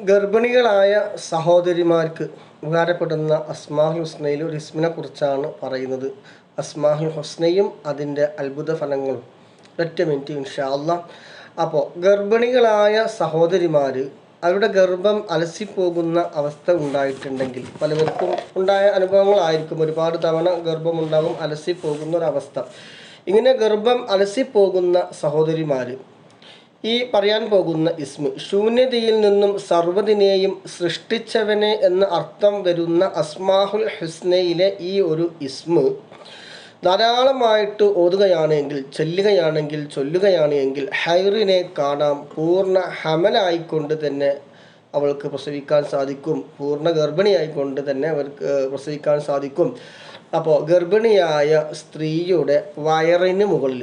ഗർഭിണികളായ സഹോദരിമാർക്ക് ഉപകാരപ്പെടുന്ന അസ്മാഹുൽ ഹുസ്നയിൽ ഒരു ഇസ്മിനെ കുറിച്ചാണ് പറയുന്നത്. അസ്മാഹുൽ ഹുസ്നയും അതിന്റെ അത്ഭുത ഫലങ്ങളും. ഒറ്റ മിനിറ്റ് ഇൻഷാല്ല അപ്പോൾ ഗർഭിണികളായ സഹോദരിമാർ അവരുടെ ഗർഭം അലസിപ്പോകുന്ന അവസ്ഥ ഉണ്ടായിട്ടുണ്ടെങ്കിൽ പലവർക്കും ഉണ്ടായ അനുഭവങ്ങളായിരിക്കും. ഒരുപാട് തവണ ഗർഭം ഉണ്ടാകും അലസിപ്പോകുന്ന ഒരവസ്ഥ ഇങ്ങനെ ഗർഭം അലസിപ്പോകുന്ന സഹോദരിമാർ ഈ പറയാൻ പോകുന്ന ഇസ്മു. ശൂന്യതയിൽ നിന്നും സർവതിനെയും സൃഷ്ടിച്ചവനെ എന്ന അർത്ഥം വരുന്ന അസ്മാഹുൽ ഹുസ്നയിലെ ഈ ഒരു ഇസ്മ ധാരാളമായിട്ട് ഓതുകയാണെങ്കിൽ ചൊല്ലുകയാണെങ്കിൽ ചൊല്ലുകയാണ് എങ്കിൽ ഹൈറിനെ കാണാം. പൂർണ ഹമലായിക്കൊണ്ട് തന്നെ അവൾക്ക് പ്രസവിക്കാൻ സാധിക്കും. പൂർണ ഗർഭിണിയായിക്കൊണ്ട് തന്നെ അവർക്ക് പ്രസവിക്കാൻ സാധിക്കും. അപ്പോൾ ഗർഭിണിയായ സ്ത്രീയുടെ വയറിന് മുകളിൽ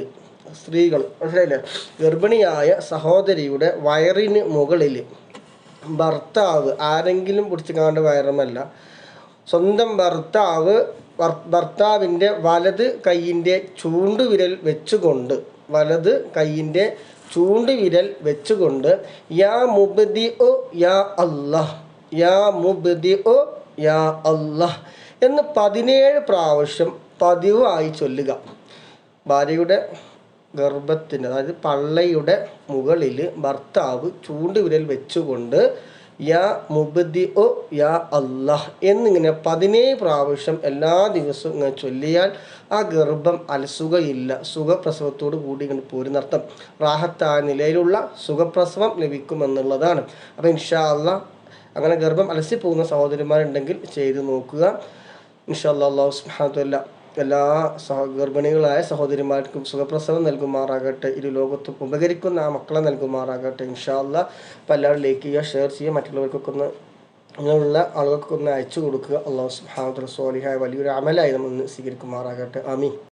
സ്ത്രീകൾ മനസ്സിലായില്ലേ? ഗർഭിണിയായ സഹോദരിയുടെ വയറിന് മുകളിൽ ഭർത്താവ് ആരെങ്കിലും പിടിച്ചിക്കാണ്ട് കാണ്ട വയറുമല്ല. സ്വന്തം ഭർത്താവ് ഭർ- ഭർത്താവിന്റെ വലത് കൈയിന്റെ ചൂണ്ടുവിരൽ വെച്ചുകൊണ്ട് വലത് കൈയിന്റെ ചൂണ്ടുവിരൽ വെച്ചുകൊണ്ട് യാ മുബദി ഒ യാ അല്ലാഹ് യാ മുബദി ഒ യാ അല്ലാഹ് എന്ന് പതിനേഴ് പ്രാവശ്യം പതിവായി ചൊല്ലുക. ഭാര്യയുടെ ഗർഭത്തിന് അതായത് പള്ളയുടെ മുകളിൽ ഭർത്താവ് ചൂണ്ടുവിരൽ വെച്ചുകൊണ്ട് യാ മുബദി ഒ യാ അല്ലാഹ് എന്നിങ്ങനെ പതിനേഴ് പ്രാവശ്യം എല്ലാ ദിവസവും ഇങ്ങനെ ചൊല്ലിയാൽ ആ ഗർഭം അലസുകയില്ല. സുഖപ്രസവത്തോട് കൂടി ഇങ്ങനെ പോരുന്നർത്ഥം. റാഹത്തായ നിലയിലുള്ള സുഖപ്രസവം ലഭിക്കുമെന്നുള്ളതാണ്. അപ്പം ഇൻഷാ അള്ളാഹ് അങ്ങനെ ഗർഭം അലസിപ്പോകുന്ന സഹോദരിമാരുണ്ടെങ്കിൽ ചെയ്തു നോക്കുക. ഇൻഷാ അള്ളാഹു സുബ്ഹാനഹു എല്ലാ സഹ ഗർഭിണികളായ സഹോദരിമാർക്കും സുഖപ്രസവം നൽകുമാറാകട്ടെ. ഇരു ലോകത്തും ഉപകരിക്കുന്ന ആ മക്കളെ നൽകുമാറാകട്ടെ. ഇൻഷാല്ല അപ്പോൾ എല്ലാവരും ലൈക്ക് ചെയ്യുക ഷെയർ ചെയ്യുക മറ്റുള്ളവർക്കൊക്കെ ഒന്ന് അങ്ങനെയുള്ള ആളുകൾക്കൊക്കെ ഒന്ന് അയച്ചു കൊടുക്കുക. അള്ളാഹു സുബ്ഹാനഹു സോലിഹായ വലിയൊരു അമലായി നമ്മൾ സ്വീകരിക്കുമാറാകട്ടെ. ആമീൻ.